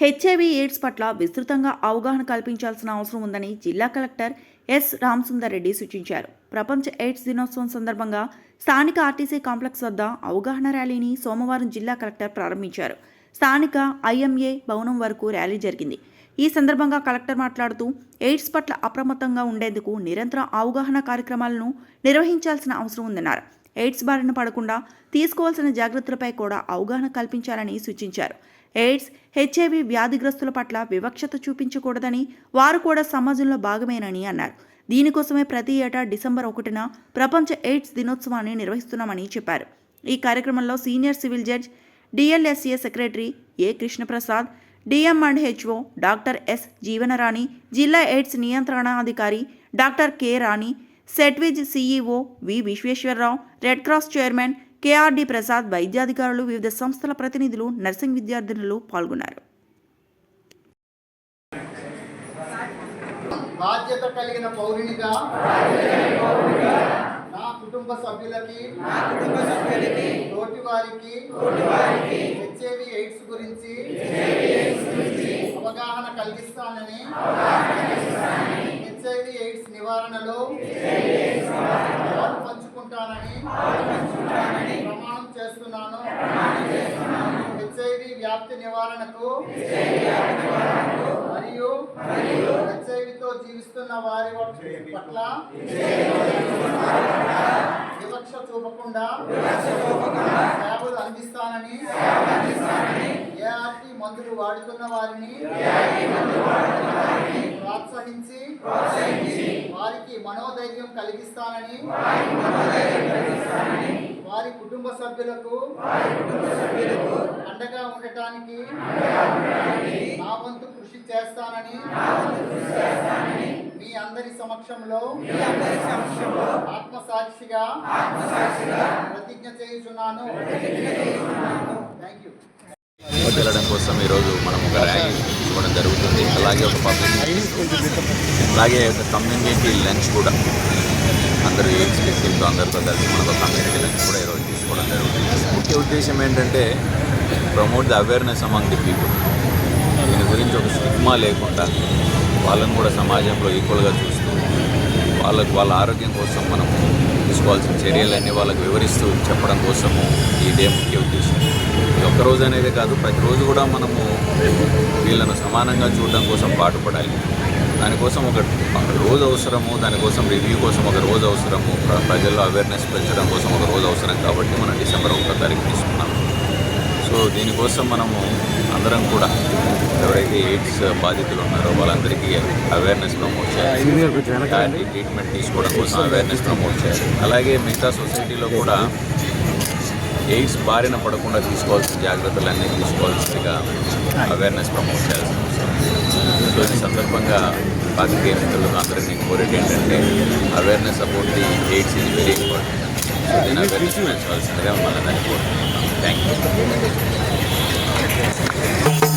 HIV AIDS పట్ల విస్తృతంగా అవగాహన కల్పించాల్సిన అవసరం ఉందని జిల్లా కలెక్టర్ ఎస్ రామసుందర్ రెడ్డి సూచించారు. ప్రపంచ ఎయిడ్స్ దినోత్సవం సందర్భంగా స్థానిక ఆర్టీసీ కాంప్లెక్స్ వద్ద అవగాహన ర్యాలీని సోమవారం జిల్లా కలెక్టర్ ప్రారంభించారు. స్థానిక ఐఎంఏ భవనం వరకు ర్యాలీ జరిగింది. ఈ సందర్భంగా కలెక్టర్ మాట్లాడుతూ ఎయిడ్స్ పట్ల అప్రమత్తంగా ఉండేందుకు నిరంతర అవగాహన కార్యక్రమాలను నిర్వహించాల్సిన అవసరం ఉందన్నారు. ఎయిడ్స్ బారిన పడకుండా తీసుకోవాల్సిన జాగ్రత్తలపై కూడా అవగాహన కల్పించాలని సూచించారు. ఎయిడ్స్ హెచ్ఐవి వ్యాధిగ్రస్తుల పట్ల వివక్షత చూపించకూడదని వారు కూడా సమాజంలో భాగమేనని అన్నారు. దీనికోసమే ప్రతి ఏటా డిసెంబర్ ఒకటిన ప్రపంచ ఎయిడ్స్ దినోత్సవాన్ని నిర్వహిస్తున్నామని చెప్పారు. ఈ కార్యక్రమంలో senior civil judge DLSA secretary A Krishnaprasad DM and HO doctor S Jeevanarani జిల్లా ఎయిడ్స్ నియంత్రణాధికారి doctor K Rani సెట్విజ్ CEO V Visweswararao red cross chairman KRD Prasad వైద్యాధికారులు వివిధ సంస్థల ప్రతినిధులు నర్సింగ్ విద్యార్థినులు పాల్గొన్నారు. బాధ్యత కలిగిన పౌరునిగా నా కుటుంబ సభ్యులకి తోటి వారికి హెచ్ఐవి ఎయిడ్స్ గురించి అవగాహన కలిగిస్తానని వ్యాప్తి నివారణకు మరియు హెచ్ఐవితో జీవిస్తున్న వారి పట్ల వివక్ష చూపకుండా సేవలు అందిస్తానని ఏఆర్టీ మందులు వాడుతున్న వారిని ప్రోత్సహించి వారికి మనోధైర్యం కలిగిస్తానని వారి కుటుంబ సభ్యులకు అండగా ఉండటానికి నా వంతు కృషి చేస్తానని మీ అందరి సమక్షంలో ఆత్మసాక్షిగా ప్రతిజ్ఞ చేయుచున్నాను. థ్యాంక్ యూ వెళ్ళడం కోసం ఈరోజు మనం ఒక ర్యాలీ తీసుకోవడం జరుగుతుంది. అలాగే ఒక పబ్లిక్ అలాగే ఒక కమ్యూనిటీ లంచ్ కూడా. అందరూ ఎయిడ్స్ వ్యక్తులతో అందరితో కలిసి మన ఒక కమ్యూనిటీ లంచ్ కూడా ఈరోజు తీసుకోవడం జరుగుతుంది. ముఖ్య ఉద్దేశం ఏంటంటే promote the awareness among the people దీని గురించి ఒక స్టిగ్మా లేకుండా వాళ్ళని కూడా సమాజంలో ఈక్వల్గా చూస్తూ వాళ్ళకు వాళ్ళ ఆరోగ్యం కోసం మనం తీసుకోవాల్సిన చర్యలన్నీ వాళ్ళకు వివరిస్తూ చెప్పడం కోసము ఈ డే ముఖ్య ఉద్దేశం. ఒక్కరోజు అనేది కాదు ప్రతిరోజు కూడా మనము వీళ్ళను సమానంగా చూడడం కోసం పాటుపడాలి. దానికోసం ఒక రోజు అవసరము దానికోసం రివ్యూ కోసం ఒక రోజు అవసరము ప్ర- ప్రజల్లో అవేర్నెస్ పెంచడం కోసం ఒక రోజు అవసరం కాబట్టి మనం డిసెంబర్ ఒకటో తారీఖు తీసుకున్నాము. సో దీనికోసం మనము అందరం కూడా ఎవరైతే ఎయిడ్స్ బాధితులు ఉన్నారో వాళ్ళందరికీ అవేర్నెస్ ప్రమోట్ చేయాలి. ట్రీట్మెంట్ తీసుకోవడం కోసం అవేర్నెస్ ప్రమోట్ చేయాలి. అలాగే మిగతా సొసైటీలో కూడా ఎయిడ్స్ బారిన పడకుండా తీసుకోవాల్సిన జాగ్రత్తలన్నీ తీసుకోవాల్సిందిగా అవేర్నెస్ ప్రమోట్ చేయాల్సిన అవసరం. సో ఈ సందర్భంగా పాతికేయ మిత్రులకు అందరికీ కోరేది ఏంటంటే awareness about the AIDS is very important అభ్యర్థించవలసిందిగా మళ్ళీ దానికి థ్యాంక్ యూ